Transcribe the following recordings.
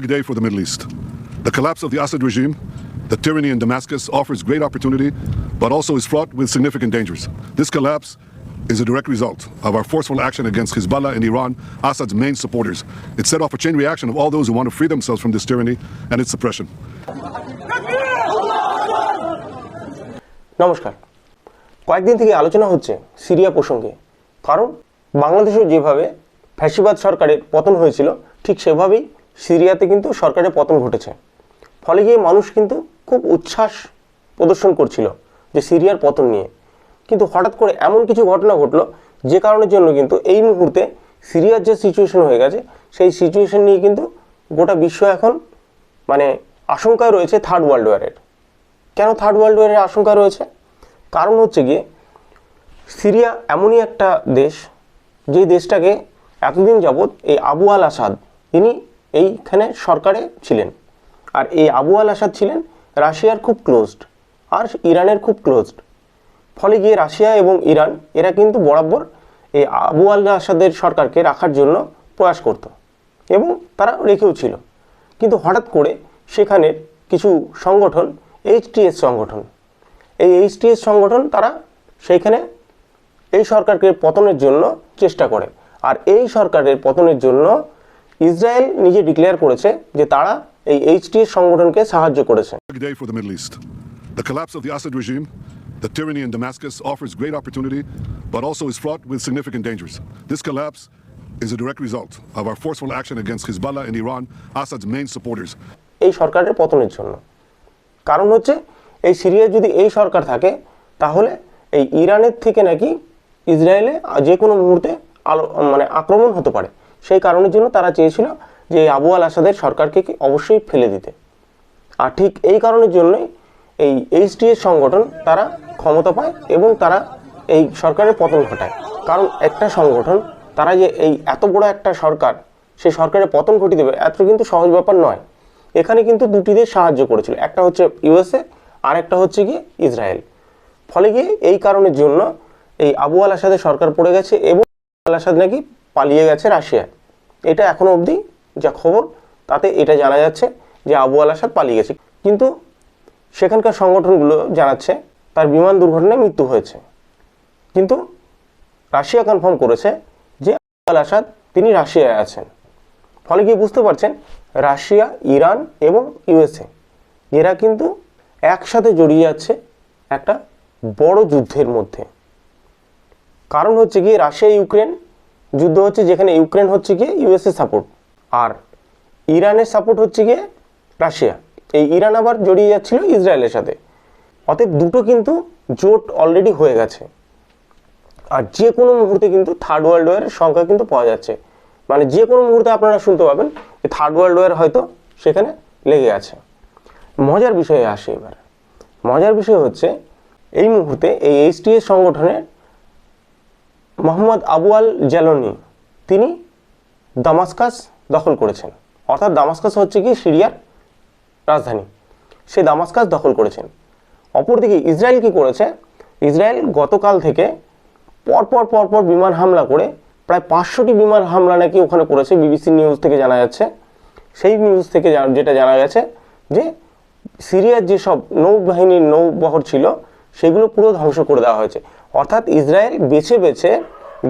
Big day for the Middle East. The collapse of the Assad regime, the tyranny in Damascus offers great opportunity, but also is fraught with significant dangers. This collapse is a direct result of our forceful action against Hezbollah and Iran, Assad's main supporters. It set off a chain reaction of all those who want to free themselves from this tyranny and its suppression. নমস্কার কয়েকদিন থেকে আলোচনা হচ্ছে Syria প্রসঙ্গে কারণ বাংলাদেশেও যেভাবে ফ্যাসিবাদ সরকারের পতন হয়েছিল ঠিক সেভাবেই সিরিয়াতে কিন্তু সরকারের পতন ঘটেছে। ফলে গিয়ে মানুষ কিন্তু খুব উচ্ছ্বাস প্রদর্শন করছিল যে সিরিয়ার পতন নিয়ে। কিন্তু হঠাৎ করে এমন কিছু ঘটনা ঘটলো যে কারণের জন্য কিন্তু এই মুহূর্তে সিরিয়ার যে সিচুয়েশন হয়ে গেছে, সেই সিচুয়েশন নিয়ে কিন্তু গোটা বিশ্ব এখন মানে আশঙ্কায় রয়েছে থার্ড ওয়ার্ল্ড ওয়ারের কেন থার্ড ওয়ার্ল্ড ওয়ারের আশঙ্কা রয়েছে? কারণ হচ্ছে গিয়ে সিরিয়া এমনই একটা দেশ, যে দেশটাকে এতদিন যাবৎ এই আবু আল আসাদ ইনি এইখানে সরকারে ছিলেন। আর এই আবু আল আসাদ ছিলেন রাশিয়ার খুব ক্লোজড আর ইরানের খুব ক্লোজড ফলে গিয়ে রাশিয়া এবং ইরান, এরা কিন্তু বরাবর এই আবু আল আসাদের সরকারকে রাখার জন্য প্রয়াস করত এবং তারা রেখেও ছিল। কিন্তু হঠাৎ করে সেখানের কিছু সংগঠন এইচটিএস সংগঠন, এই এইচটিএস সংগঠন তারা সেইখানে এই সরকারকে পতনের জন্য চেষ্টা করে। আর এই সরকারের পতনের জন্য ইসরায়েল নিজে ডিক্লেয়ার করেছে যে তারা এই এইচটিএস সংগঠনকে সাহায্য করেছে. The collapse of the Assad regime, the tyranny in Damascus offers great opportunity, but also is fraught with significant dangers. This collapse is a direct result of our forceful action against Hezbollah and Iran, Assad's main supporters. এই সরকারের পতনের জন্য কারণ হচ্ছে এই সিরিয়ায় যদি এই সরকার থাকে তাহলে এই ইরানের থেকে নাকি ইসরায়েলে যে কোনো মুহূর্তে আলো মানে আক্রমণ হতে পারে সেই কারণের জন্য তারা চেয়েছিল যে আবু আল আসাদের সরকারকে অবশ্যই ফেলে দিতে। আর ঠিক এই কারণের জন্যই এই এইচডিএস সংগঠন তারা ক্ষমতা পায় এবং তারা এই সরকারের পতন ঘটায়। কারণ একটা সংগঠন, তারা যে এই এত বড় একটা সরকার সেই সরকারের পতন ঘটিয়ে দেবে, এত কিন্তু সহজ ব্যাপার নয়। এখানে কিন্তু দুটি দেশ সাহায্য করেছিল, একটা হচ্ছে ইউএসএ আর একটা হচ্ছে গিয়ে ইসরায়েল। ফলে গিয়ে এই কারণের জন্য এই আবু আল আসাদের সরকার পড়ে গেছে এবং আল আসাদ নাকি পালিয়ে গেছে রাশিয়ায়। এটা এখনও অবধি যা খবর, তাতে এটা জানা যাচ্ছে যে আবু আল আসাদ পালিয়ে গেছে। কিন্তু সেখানকার সংগঠনগুলো জানাচ্ছে তার বিমান দুর্ঘটনায় মৃত্যু হয়েছে। কিন্তু রাশিয়া কনফার্ম করেছে যে আবু আল আসাদ তিনি রাশিয়ায় আছেন। ফলে কি বুঝতে পারছেন? রাশিয়া, ইরান এবং ইউএসএ, এরা কিন্তু একসাথে জড়িয়ে যাচ্ছে একটা বড় যুদ্ধের মধ্যে। কারণ হচ্ছে কি? রাশিয়া, ইউক্রেন যুদ্ধ হচ্ছে যেখানে ইউক্রেন হচ্ছে গিয়ে ইউএসএ সাপোর্ট আর ইরানের সাপোর্ট হচ্ছে গিয়ে রাশিয়া। এই ইরান আবার জড়িয়ে যাচ্ছিল ইসরায়েলের সাথে। অতএব দুটো কিন্তু জোট অলরেডি হয়ে গেছে। আর যে কোনো মুহূর্তে কিন্তু থার্ড ওয়ার্ল্ড ওয়ারের সংখ্যা কিন্তু পাওয়া যাচ্ছে। মানে যে কোনো মুহূর্তে আপনারা শুনতে পাবেন যে থার্ড ওয়ার্ল্ড ওয়ার হয়তো সেখানে লেগে আছে। মজার বিষয়ে আসে এবার। মজার বিষয় হচ্ছে, এই মুহূর্তে এই এইচটিএস সংগঠনের মোহাম্মদ আবু আল জালনি তিনি দামাস্কাস দখল করেছেন। অর্থাৎ দামাস্কাস হচ্ছে কি? সিরিয়ার রাজধানী। সে দামাস্কাস দখল করেছেন। অপরদিকে ইসরায়েল কি করেছে? ইসরায়েল গতকাল থেকে পরপর পরপর বিমান হামলা করে প্রায় পাঁচশোটি বিমান হামলা নাকি ওখানে করেছে। বিবিসি নিউজ থেকে জানা যাচ্ছে। সেই নিউজ থেকে যেটা জানা গেছে যে সিরিয়ার যেসব নৌবাহিনীর নৌবহর ছিল, সেগুলো পুরো ধ্বংস করে দেওয়া হয়েছে। অর্থাৎ ইসরায়েল বেছে বেছে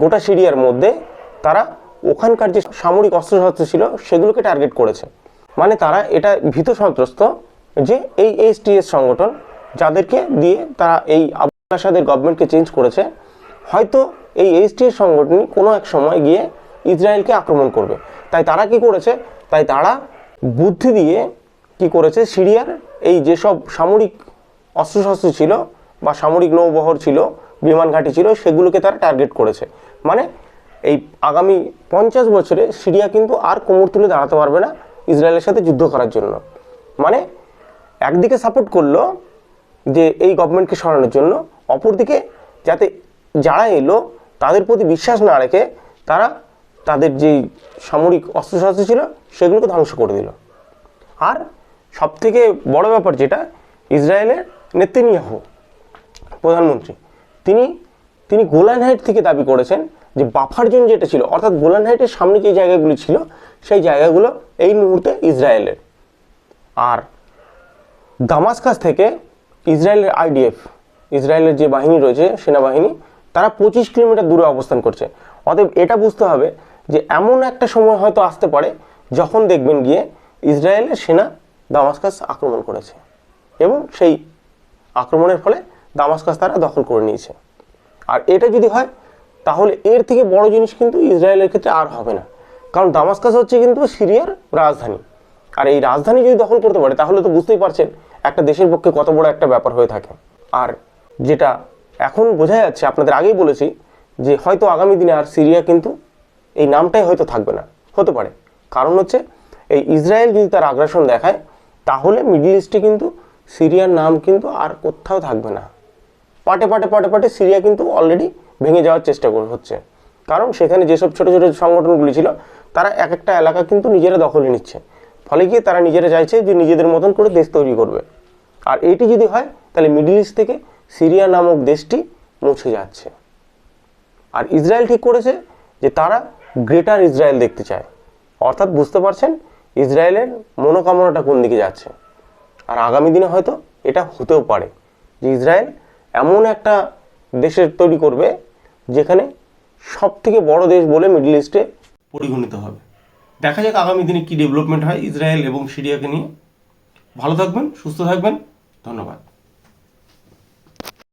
গোটা সিরিয়ার মধ্যে তারা ওখানকার যে সামরিক অস্ত্রশস্ত্র ছিল সেগুলোকে টার্গেট করেছে। মানে তারা এটা ভীত সন্ত্রস্ত যে এই এইচটিএস সংগঠন যাদেরকে দিয়ে তারা এই আবু আসাদের গভর্নমেন্টকে চেঞ্জ করেছে, হয়তো এই এইচটিএস সংগঠনই কোনো এক সময় গিয়ে ইসরায়েলকে আক্রমণ করবে। তাই তারা কি করেছে? তাই তারা বুদ্ধি দিয়ে কি করেছে? সিরিয়ার এই যেসব সামরিক অস্ত্রশস্ত্র ছিল বা সামরিক নৌবহর ছিল বিমান ঘাঁটি ছিল, সেগুলোকে তারা টার্গেট করেছে। মানে এই আগামী পঞ্চাশ বছরে সিরিয়া কিন্তু আর কোমর তুলে দাঁড়াতে পারবে না ইসরায়েলের সাথে যুদ্ধ করার জন্য। মানে একদিকে সাপোর্ট করল যে এই গভর্নমেন্টকে সরানোর জন্য, অপরদিকে যাতে যারা এলো তাদের প্রতি বিশ্বাস না রেখে তারা তাদের যেই সামরিক অস্ত্রশস্ত্র ছিল সেগুলোকে ধ্বংস করে দিল। আর সবথেকে বড় ব্যাপার যেটা, ইসরায়েলের নেতনিয়াহু, প্রধানমন্ত্রী তিনি তিনি গোলান হাইট থেকে দাবি করেছেন যে বাফার জোন যেটা ছিল, অর্থাৎ গোলান হাইটের সামনে যে জায়গাগুলি ছিল, সেই জায়গাগুলো এই মুহূর্তে ইসরায়েলের। আর দামাসকাস থেকে ইসরায়েলের আইডিএফ, ইসরায়েলের যে বাহিনী রয়েছে, সেনাবাহিনী, তারা পঁচিশ কিলোমিটার দূরে অবস্থান করছে। অতএব এটা বুঝতে হবে যে এমন একটা সময় হয়তো আসতে পারে যখন দেখবেন গিয়ে ইসরায়েলের সেনা দামাসকাস আক্রমণ করেছে। এবং সেই আক্রমণের ফলে দামাসকাস তারা দখল করে নিয়েছে। আর এটা যদি হয়, তাহলে এর থেকে বড় জিনিস কিন্তু ইসরায়েলের ক্ষেত্রে আর হবে না। কারণ দামাসকাস হচ্ছে কিন্তু সিরিয়ার রাজধানী। আর এই রাজধানী যদি দখল করতে পারে, তাহলে তো বুঝতেই পারছেন একটা দেশের পক্ষে কত বড় একটা ব্যাপার হয়ে থাকে। আর যেটা এখন বোঝা যাচ্ছে, আপনাদের আগেই বলেছি যে হয়তো আগামী দিনে আর সিরিয়া কিন্তু এই নামটাই হয়তো থাকবে না। হতে পারে। কারণ হচ্ছে, এই ইসরায়েল যদি তার আগ্রাসন দেখায়, তাহলে মিডল ইস্টে কিন্তু সিরিয়ার নাম কিন্তু আর কোথাও থাকবে না। পাটে পাটে পাটে পাটে সিরিয়া কিন্তু অলরেডি ভেঙে যাওয়ার চেষ্টা হচ্ছে। কারণ সেখানে যেসব ছোট ছোট সংগঠনগুলি ছিল, তারা এক একটা এলাকা কিন্তু নিজেরা দখলে নিচ্ছে। ফলে গিয়ে তারা নিজেরা চাইছে যে নিজেদের মতন করে দেশ তৈরি করবে। আর এটি যদি হয়, তাহলে মিডিল ইস্ট থেকে সিরিয়া নামক দেশটি মুছে যাচ্ছে। আর ইসরায়েল ঠিক করেছে যে তারা গ্রেটার ইসরায়েল দেখতে চায়। অর্থাৎ বুঝতে পারছেন ইসরায়েলের মনোকামনাটা কোন দিকে যাচ্ছে। আর আগামী দিনে হয়তো এটা হতেও পারে যে ইসরায়েল এমন একটা দেশের তৈরি করবে যেখানে সব থেকে বড় দেশ বলে মিডল ইস্টে পরিগণিত হবে। দেখা যাক আগামী দিনে কী ডেভেলপমেন্ট হয় ইসরায়েল এবং সিরিয়াকে নিয়ে। ভালো থাকবেন, সুস্থ থাকবেন। ধন্যবাদ।